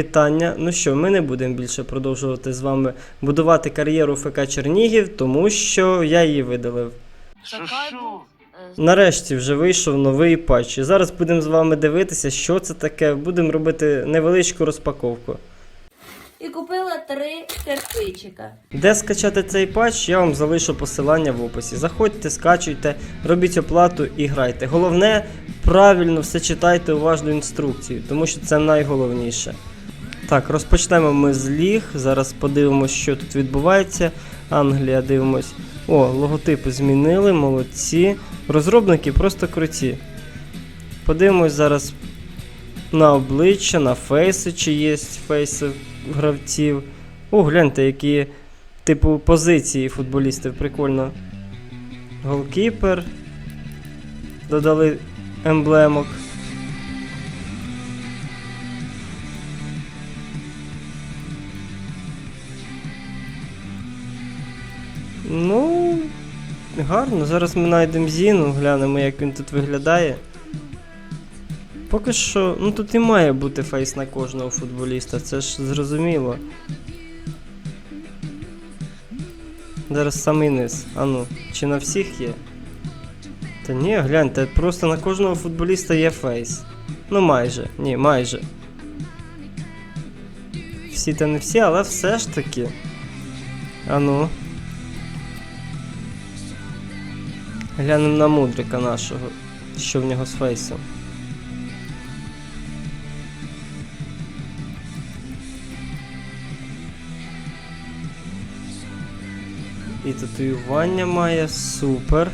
Вітання. Ну що, ми не будемо більше продовжувати з вами будувати кар'єру ФК Чернігів, тому що я її видалив. Шо-шо? Нарешті вже вийшов новий патч. І зараз будемо з вами дивитися, що це таке. Будемо робити невеличку розпаковку. І купила три кирпичика. Де скачати цей патч, я вам залишу посилання в описі. Заходьте, скачуйте, робіть оплату і грайте. Головне, правильно все читайте уважну інструкцію, тому що це найголовніше. Так, розпочнемо ми з ліг. Зараз подивимося, що тут відбувається. Англія дивимось. О, логотипи змінили, молодці. Розробники просто круті. Подивимось зараз на обличчя, на фейси, чи є фейси гравців. О, гляньте, які типу позиції футболістів. Прикольно. Голкіпер. Додали емблемок. Ну, гарно. Зараз ми знайдемо Зіну, глянемо, як він тут виглядає. Поки що, ну тут і має бути фейс на кожного футболіста, це ж зрозуміло. Зараз самий низ. А ну, чи на всіх є? Та ні, гляньте, просто на кожного футболіста є фейс. Ну майже, ні, майже. Всі та не всі, але все ж таки. А ну. Глянемо на мудрика нашого, що в нього з фейсом. І татуювання має супер.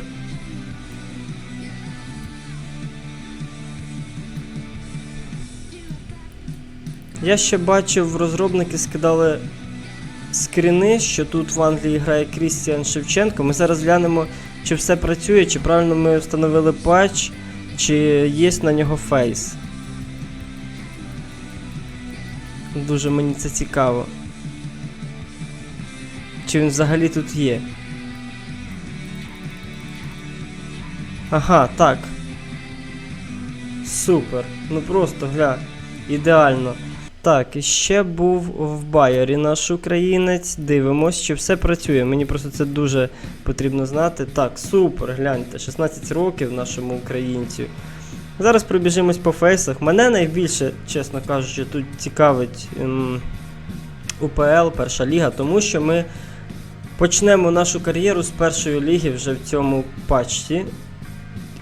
Я ще бачив, розробники скидали скріни, що тут в Англії грає Крістіан Шевченко. Ми зараз глянемо, чи все працює, чи правильно ми встановили патч, чи є на нього фейс. Дуже мені це цікаво. Чи він взагалі тут є? Ага, так. Супер. Ну просто гля. Ідеально. Так, і ще був в Байері наш українець. Дивимось, чи все працює. Мені просто це дуже потрібно знати. Так, супер, гляньте, 16 років нашому українцю. Зараз пробіжимось по фейсах. Мене найбільше, чесно кажучи, тут цікавить ем, УПЛ, перша ліга, тому що ми почнемо нашу кар'єру з першої ліги вже в цьому патчі.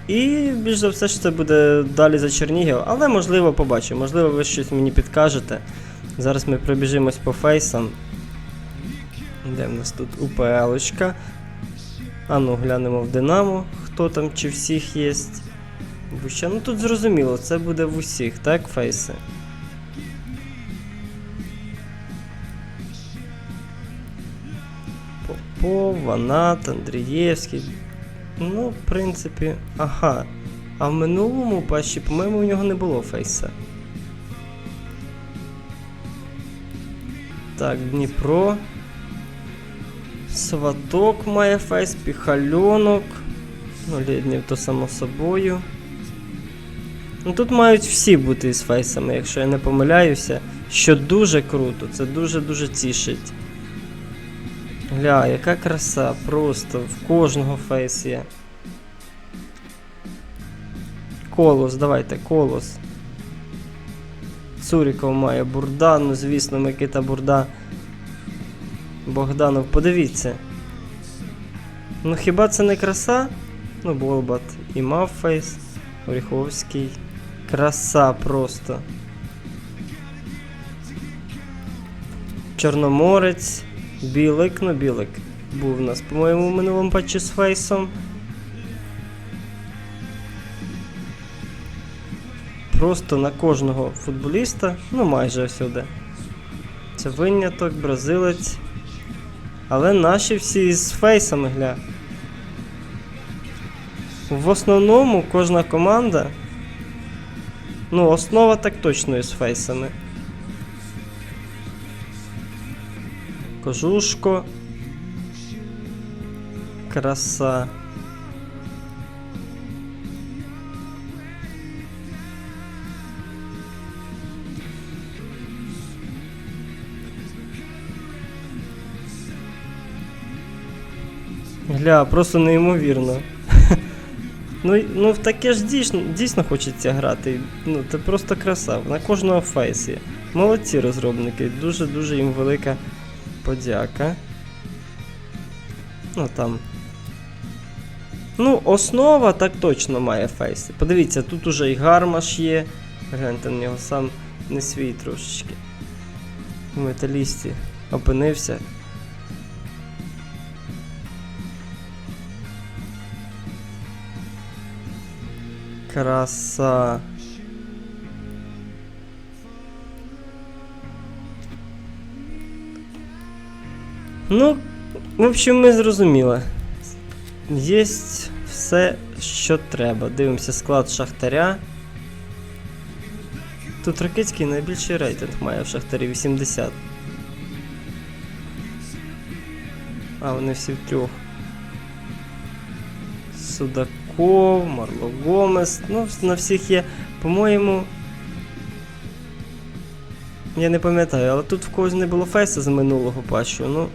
І більш за все, що це буде далі за Чернігів, але можливо побачимо, можливо, ви щось мені підкажете. Зараз ми пробіжимось по фейсам. Де в нас тут УПЛочка. А ну, глянемо в Динамо, хто там, чи всіх є. Буща, ну тут зрозуміло, це буде в усіх, так, фейси? Попов, Ванат, Андрієвський. Ну, в принципі, ага. А в минулому патчі, по-моєму, у нього не було фейса. Так, Дніпро. Сваток має фейс, піхальонок. Ну, Лєднів то само собою. Ну тут мають всі бути із фейсами, якщо я не помиляюся. Що дуже круто, це дуже-дуже тішить. Гля, яка краса, просто в кожного фейс є. Колос, давайте, колос. Цуріков має Бурда, ну звісно, Микита Бурда. Богданов, подивіться. Ну хіба це не краса? Ну, Болбат і мав фейс, Оріховський. Краса просто. Чорноморець. Білик, ну білик. Був у нас, по-моєму, в минулому патчі з фейсом. Просто на кожного футболіста, ну майже всюди. Це виняток, бразилець. Але наші всі з фейсами гля. В основному кожна команда. Ну, основа так точно із фейсами. Кожушко. Краса. Гля, просто неймовірно. ну, ну в таке ж дійсно дійсно хочеться грати. Ну, Це просто краса. На кожного фейсі. Молодці розробники. Дуже-дуже їм велика подяка. Ну там. Ну, основа так точно має фейси. Подивіться, тут уже і гармаш є. Гляньте на нього сам не свій трошечки. В металісті опинився. Краса. Ну, в общем, ми зрозуміли. Є все, що треба. Дивимося склад шахтаря. Тут Ракицький найбільший рейтинг має в шахтарі 80. А, вони всі в трьох. Судаков, Марло Гомес. Ну, на всіх є. По-моєму. Я не пам'ятаю, але тут в когось не було фейса з минулого патчу, ну.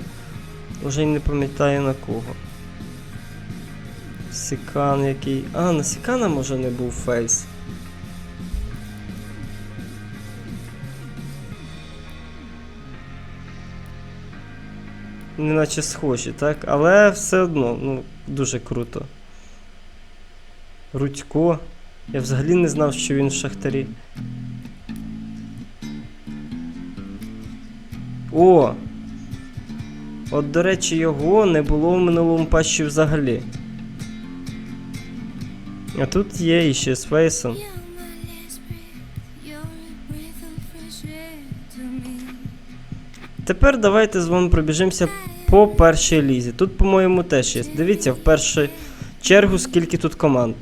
Вже й не пам'ятаю на кого. Сікан який. А, на Сікана може не був фейс. Неначе схожі, так? Але все одно, ну, дуже круто. Рудько. Я взагалі не знав, що він в Шахтарі. О! От, до речі, його не було в минулому патчі взагалі. А тут є іще з фейсом. Тепер давайте з вами пробіжимося по першій лізі. Тут, по-моєму, теж є. Дивіться в першу чергу, скільки тут команд.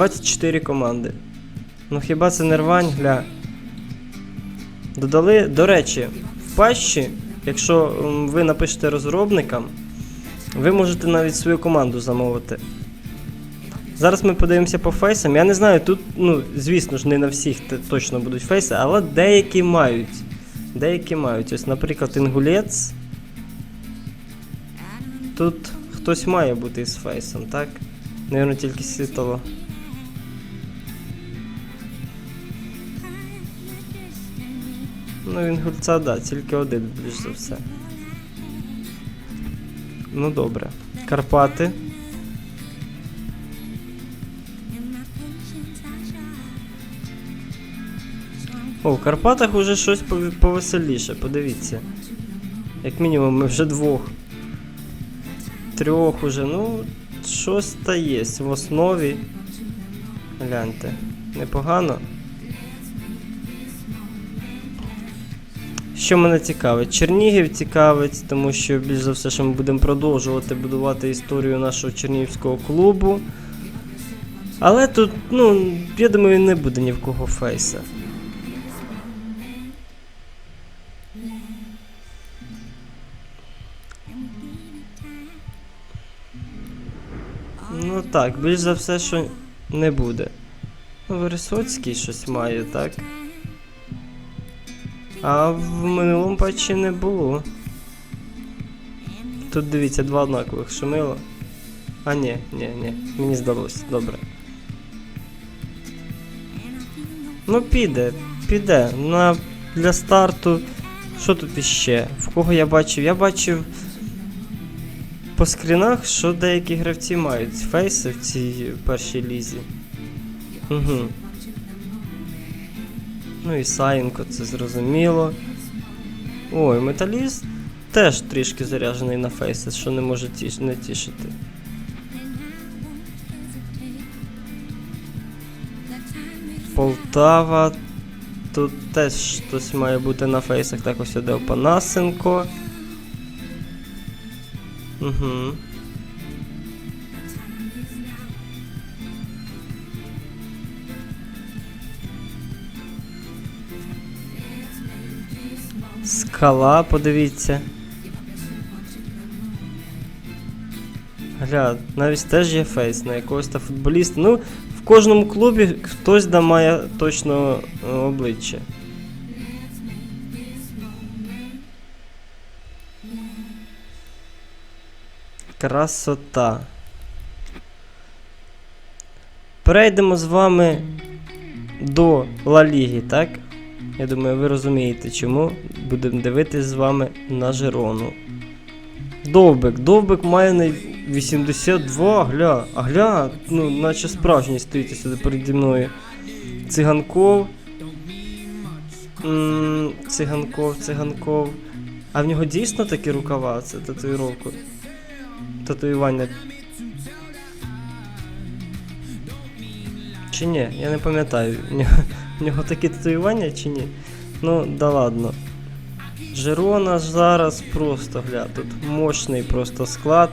24 команди. Ну хіба це не рвань, гля. Додали, до речі, в патчі, якщо ви напишете розробникам, ви можете навіть свою команду замовити. Зараз ми подивимося по фейсам. Я не знаю, тут, ну, звісно ж, не на всіх точно будуть фейси, але деякі мають. Деякі мають. Ось, наприклад, інгулець. Тут хтось має бути із фейсом, так? Навірно, тільки світало. Ну, він гульця, да, тільки один, більш за все. Ну добре. Карпати. О, в Карпатах уже щось повеселіше, подивіться. Як мінімум, ми вже двох. Трьох уже, ну, щось та є в основі. Гляньте, непогано. Що мене цікавить? Чернігів цікавить, тому що більш за все, що ми будемо продовжувати будувати історію нашого чернігівського клубу. Але тут, ну, я думаю, не буде ні в кого фейса. Ну так, більш за все, що не буде. Вересоцький щось має, так? А в минулому патчі не було. Тут дивіться, два однакових шумило. А ні, ні, ні, мені здалося, добре. Ну піде, піде. На, для старту. Що тут іще? В кого я бачив? Я бачив по скрінах, що деякі гравці мають фейси в цій першій лізі. Угу. Ну і Саєнко, це зрозуміло. Ой, металіст теж трішки заряджений на фейси, що не може тіш... не тішити. Полтава. Тут теж щось має бути на фейсах. Так ось іде Опанасенко. Угу. Скала, подивіться. Гля, навіть теж є фейс на якогось та футболіста. Ну, В кожному клубі хтось да має точно е, обличчя. Красота. Перейдемо з вами до Ла Ліги, так? Я думаю, ви розумієте, чому будемо дивитись з вами на Жирону. Довбик. Довбик має на 82, гля. А гля, ну, наче справжній стоїть сюди переді мною. Циганков. М, Циганков, циганков. А в нього дійсно такі рукава, це татуїровку. Татуювання. Чи ні? Я не пам'ятаю. В нього, такі татуювання чи ні? Ну, да ладно. Жирона ж зараз просто гля, тут мощний просто склад.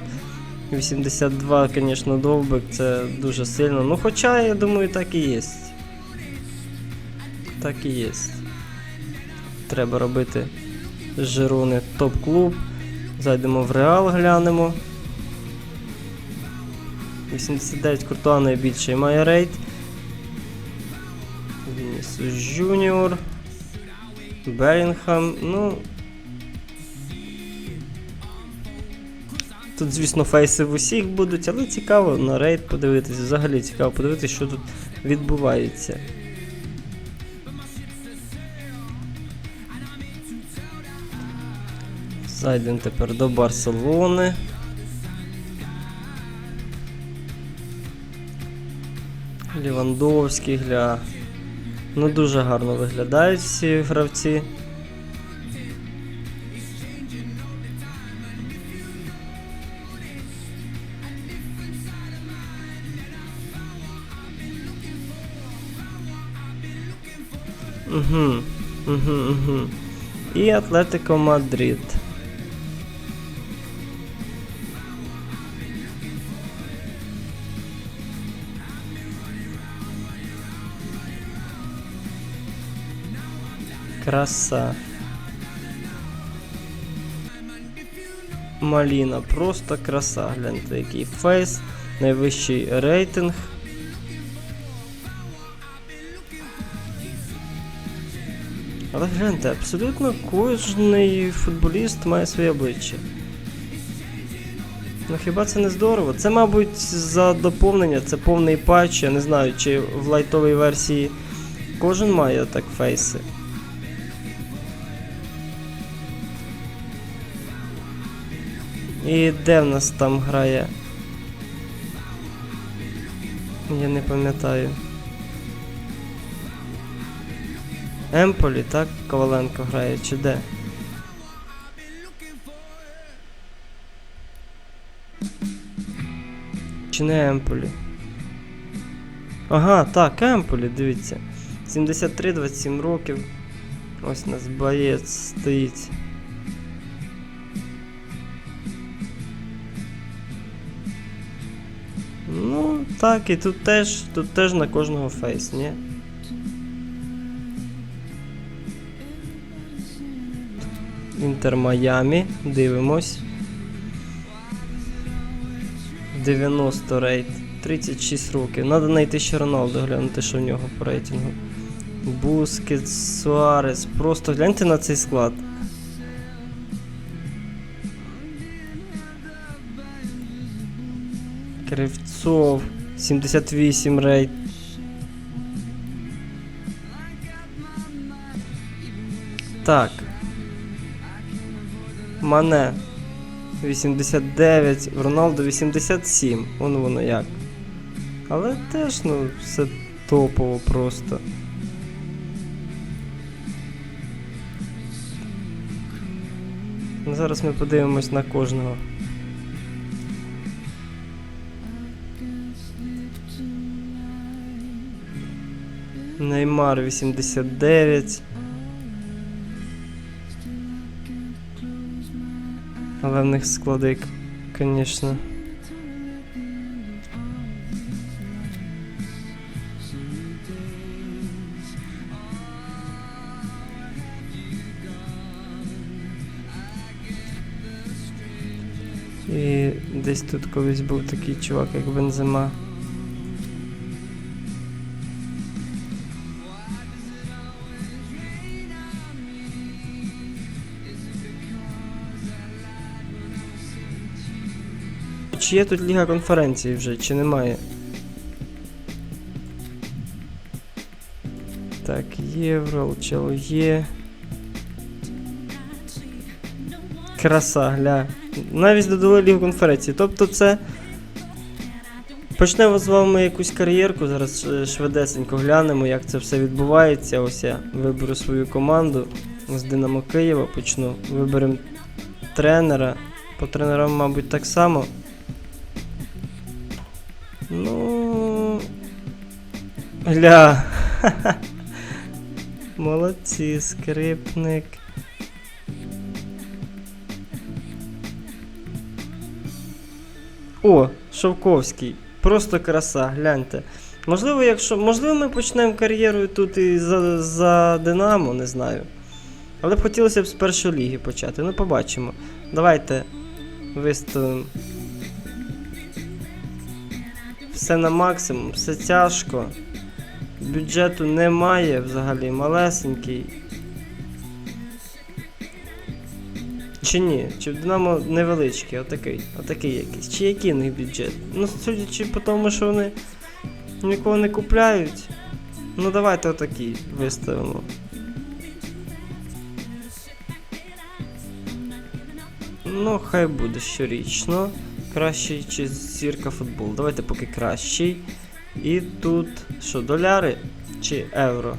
82, звісно, довбик, це дуже сильно. Ну, хоча, я думаю, так і є. Так і є. Треба робити з Жирони топ-клуб. Зайдемо в Реал, глянемо. 89 Куртуа найбільший має рейд. Вінісус Жуніор. Белінгхам, ну. Тут, звісно, фейси в усіх будуть, але цікаво на рейд подивитись. Взагалі цікаво подивитись, що тут відбувається. Зайдемо тепер до Барселони. Лівандовський, гля. Ну, дуже гарно виглядають всі гравці. Угу, угу, угу. І Атлетико Мадрид. Краса. Маліна, просто краса. Гляньте, який фейс, найвищий рейтинг. Але гляньте, абсолютно кожний футболіст має своє обличчя. Ну хіба це не здорово? Це, мабуть, за доповнення, це повний патч, я не знаю, чи в лайтовій версії кожен має так фейси. І де в нас там грає? Я не пам'ятаю. Емполі, так? Коваленко грає, чи де? Чи не Емполі? Ага, так, Емполі, дивіться. 73-27 років. Ось у нас боєць стоїть. Ну, так, і тут теж, тут теж на кожного фейс, ні? Інтер Майамі, дивимось. 90 рейт, 36 років. Надо знайти ще Роналду, глянути, що в нього по рейтингу. Бускет, Суарес. Просто гляньте на цей склад. Кривцов, 78 рейд. Так. Мане 89, Роналдо 87. Вон воно як. Але теж, ну, все топово просто. Ну, Зараз ми подивимось на кожного. Неймар 89. Але в них склади, звісно. І десь тут колись був такий чувак, як Бензема. Чи є тут Ліга конференції вже, чи немає. Так, євро, ЛЧЛ є. Краса, гля. Навіть додали Лігу конференції. Тобто це. Почнемо з вами якусь кар'єрку. Зараз е, швидесенько глянемо, як це все відбувається. Ось я виберу свою команду. З Динамо Києва почну. Виберемо тренера. По тренерам, мабуть, так само. Ну. Гля. Молодці, скрипник. О, Шовковський. Просто краса, гляньте. Можливо, якщо. Можливо, ми почнемо кар'єру тут і за, за Динамо, не знаю. Але б хотілося б з першої ліги почати. Ну, побачимо. Давайте виставимо. Все на максимум, все тяжко. Бюджету немає взагалі, малесенький. Чи ні? Чи в Динамо невеличкий, отакий, отакий якийсь. Чи який в них бюджет? Ну, судячи по тому, що вони нікого не купляють. Ну давайте отакий виставимо. Ну, хай буде щорічно. Кращий чи зірка футбол. Давайте поки кращий. І тут що, доляри чи євро?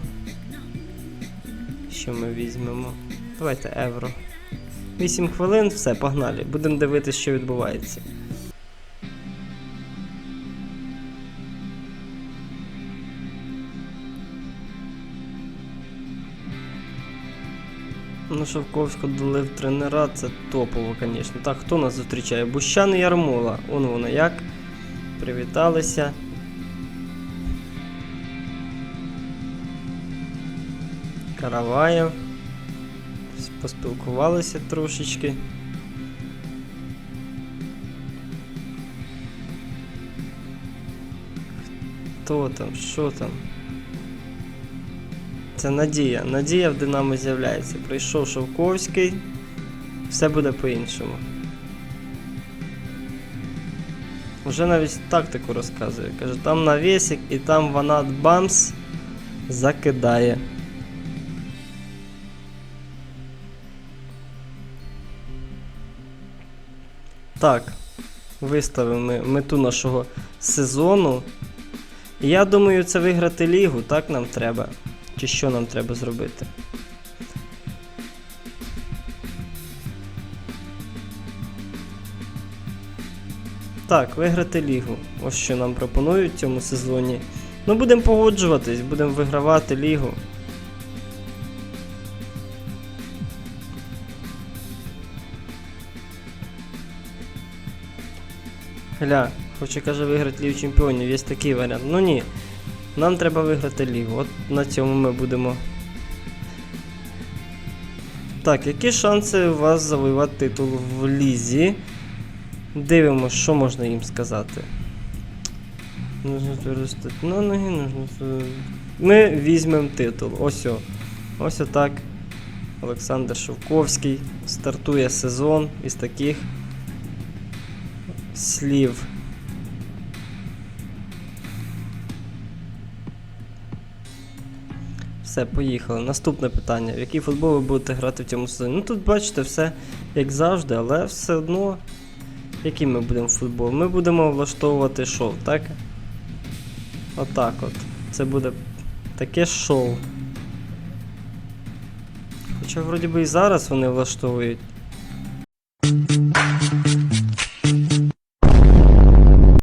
Що ми візьмемо? Давайте євро. 8 хвилин, все, погнали. Будемо дивитися, що відбувається. Ну, Шовковську дали в тренера, це топово, звісно. Так, хто нас зустрічає? Бущан і Ярмола. Он воно як. Привіталися. Караваєв. Поспілкувалися трошечки. Хто там? Що там? Це Надія. Надія в Динамо з'являється. Прийшов Шовковський. Все буде по-іншому. Вже навіть тактику розказує. Каже, там навісик і там ванат бамс закидає. Так, виставимо мету нашого сезону. Я думаю, це виграти лігу, так нам треба. Чи що нам треба зробити? Так, виграти лігу. Ось що нам пропонують в цьому сезоні. Ну, будемо погоджуватись, будемо вигравати лігу. Гля, хоче каже виграти Лігу Чемпіонів, є такий варіант. Ну ні. Нам треба виграти лігу. От на цьому ми будемо. Так, які шанси у вас завоювати титул в лізі? Дивимось, що можна їм сказати. Нужно перестати на ноги, нужно. Ми візьмемо титул. Ось о. Ось отак. Олександр Шовковський стартує сезон із таких слів. Все, поїхали. Наступне питання. В який футбол ви будете грати в цьому сезоні? Ну тут бачите, все як завжди, але все одно. Який ми будемо футбол? Ми будемо влаштовувати шоу, так? Отак от. Це буде таке шоу. Хоча вроді би і зараз вони влаштовують.